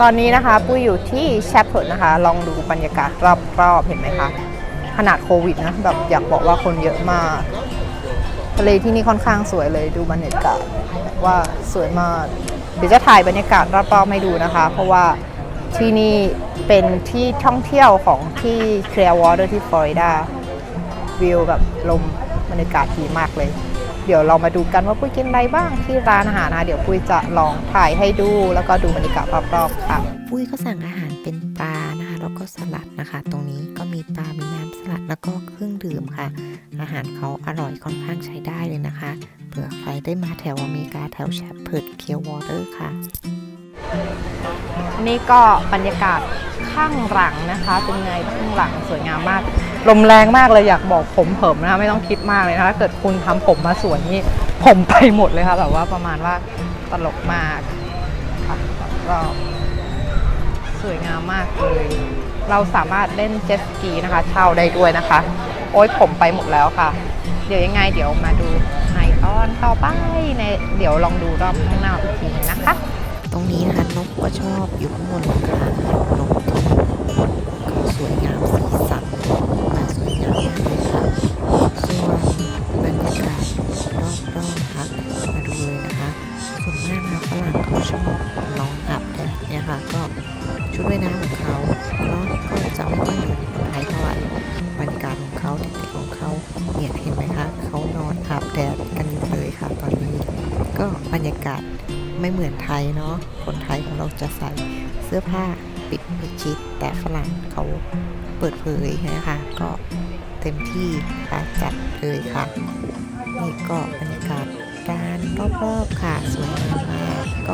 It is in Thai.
ตอนนี้นะคะปุ้ยอยู่ที่แชปเพิร์ดนะคะ ลองดูบรรยากาศรอบๆเห็นไหมคะขนาดโควิดนะแบบอยากบอกว่าคนเยอะมากทะเลที่นี่ค่อนข้างสวยเลยดูบรรยากาศว่าสวยมากเดี๋ยวจะถ่ายบรรยากาศรอบๆให้ดูนะคะ เพราะว่าที่นี่เป็นที่ท่องเที่ยวของที่ Clearwater ที่ฟลอริดาวิวแบบลมบรรยากาศดีมากเลย เดี๋ยวเรามาดูกันว่าปุ้ยกินอะไรบ้างที่ร้านอาหารนะคะเดี๋ยวปุ้ยจะลองถ่ายให้ดู แล้วก็ดูบรรยากาศรอบๆค่ะ ปุ้ยก็สั่งอาหารเป็นปลานะคะแล้วก็สลัดนะคะ ตรงนี้ก็มีปลา มีน้ำสลัดแล้วก็เครื่องดื่มค่ะ อาหารเขาอร่อยค่อนข้างใช้ได้เลยนะคะเผื่อใครได้มาแถวอเมริกาแถวแชปเพิร์ดเคียววอเตอร์ค่ะ นี่ก็บรรยากาศข้างหลังนะคะ เป็นไงข้างหลังสวยงามมาก ลมแรงมากเลยอยากบอกผมเผิมนะคะไม่ต้องคิดมากเลยนะคะถ้าเกิดคุณทำผมมาสวยนี่ผมไปหมดเลยค่ะแบบว่าประมาณว่าตลกมากค่ะก็สวยงามมากเลยเราสามารถเล่นเจ็ตสกีนะคะ เช่าได้ด้วยนะคะ โอ้ยผมไปหมดแล้วค่ะ เดี๋ยวยังไงเดี๋ยวมาดูไฮตอนต่อไปในเดี๋ยวลองดูรอบข้างหน้าอีกทีนะคะ ตรงนี้นะคะนกก็ชอบอยู่ข้างบนหลังคานกตัวก็สวยงามสีสันมาสวยงามมากเลยค่ะส่วนบรรยากาศรอบๆค่ะมาดูเลยนะคะส่วนมากนะฝรั่งเขาชอบนอนอาบแดดเนี่ยค่ะ ก็ชุดว่ายน้ำของเขาเนาะก็จะไม่ค่อยเหมือนคนไทยเท่าไหร่บรรยากาศของเขาเด็กๆของเขาเนี่ยเห็นไหมคะเขานอนอาบแดดกันอยู่เลยค่ะ ตอนนี้ก็บรรยากาศ ไม่เหมือนไทยเนาะคนไทยของเราจะใส่เสื้อผ้าปิดมิดชิด แต่ฝรั่งเขาเปิดเผยนะคะก็เต็มที่ค่ะจัดเลยค่ะนี่ก็บรรยากาศร้านรอบๆค่ะสวยงามมากก็